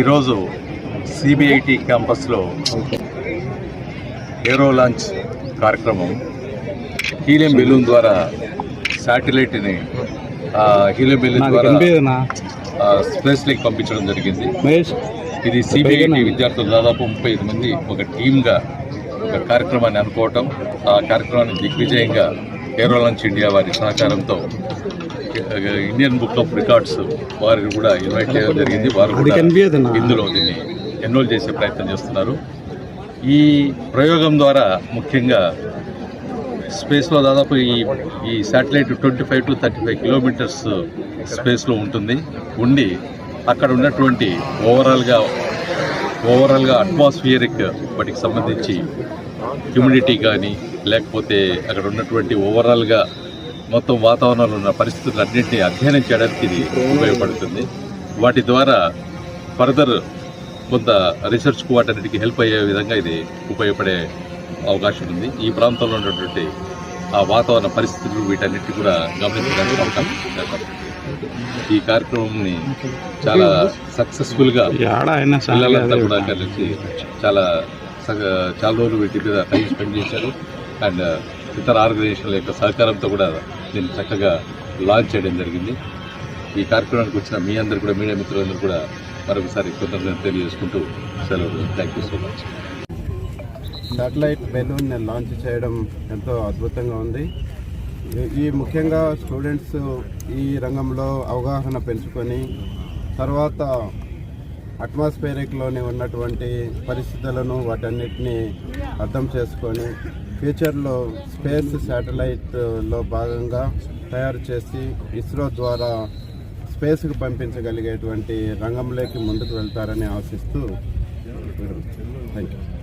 ఈరోజు సిబిఐటి క్యాంపస్లో aero launch కార్యక్రమం. హీలియం బెలూన్ ద్వారా శాటిలైట్ని హీలియం బెలూన్ ద్వారా స్పేస్లోకి పంపించడం జరిగింది. ఇది సిబిఐటి విద్యార్థులు దాదాపు ముప్పై ఐదు మంది ఒక టీమ్గా ఒక కార్యక్రమాన్ని అనుకోవటం. ఆ కార్యక్రమాన్ని దిగ్విజయంగా ఏరో లాంచ్ ఇండియా వారి సహకారంతో ఇండియన్ బుక్ ఆఫ్ రికార్డ్స్ వారిని కూడా ఇన్వైట్ చేయడం జరిగింది. వారు కూడా ఇందులో దీన్ని ఎన్రోల్ చేసే ప్రయత్నం చేస్తున్నారు. ఈ ప్రయోగం ద్వారా ముఖ్యంగా స్పేస్లో దాదాపు ఈ ఈ satellite twenty five to thirty five kilometres స్పేస్లో ఉంటుంది. ఉండి అక్కడ ఉన్నటువంటి ఓవరాల్గా ఓవరాల్గా అట్మాస్ఫియరిక్ వాటికి సంబంధించి హ్యూమిడిటీ కానీ లేకపోతే అక్కడ ఉన్నటువంటి ఓవరాల్గా మొత్తం వాతావరణంలో ఉన్న పరిస్థితులన్నింటినీ అధ్యయనం చేయడానికి ఇది ఉపయోగపడుతుంది. వాటి ద్వారా ఫర్దర్ కొంత రీసెర్చ్కు వాటన్నిటికి హెల్ప్ అయ్యే విధంగా ఇది ఉపయోగపడే అవకాశం ఉంది. ఈ ప్రాంతంలో ఉన్నటువంటి ఆ వాతావరణ పరిస్థితులు వీటన్నిటి కూడా గమనించడానికి అవకాశం. ఈ కార్యక్రమంని చాలా సక్సెస్ఫుల్గా పిల్లలంతా కూడా కలిసి చాలా చాలా రోజులు వీటి మీద టైం స్పెండ్ చేశారు. అండ్ ఇతర ఆర్గనైజేషన్ల యొక్క సహకారంతో కూడా దీన్ని చక్కగా లాంచ్ చేయడం జరిగింది. ఈ కార్యక్రమానికి వచ్చిన మీ అందరు కూడా మీడియా మిత్రులందరూ కూడా మరొకసారి కృతజ్ఞతలు తెలియజేసుకుంటూ సెలవు. Thank you so much satellite balloon launch చేయడం ఎంతో అద్భుతంగా ఉంది. ఈ- ఈ ముఖ్యంగా స్టూడెంట్స్ ఈ రంగంలో అవగాహన పెంచుకొని తర్వాత అట్మాస్ఫియరిక్లోని ఉన్నటువంటి పరిస్థితులను వాటన్నిటిని అర్థం చేసుకొని ఫ్యూచర్లో స్పేస్ శాటిలైట్లో భాగంగా తయారు చేసి ఇస్రో ద్వారా స్పేస్కి పంపించగలిగేటువంటి రంగంలోకి ముందుకు వెళ్తారని ఆశిస్తూ థ్యాంక్ యూ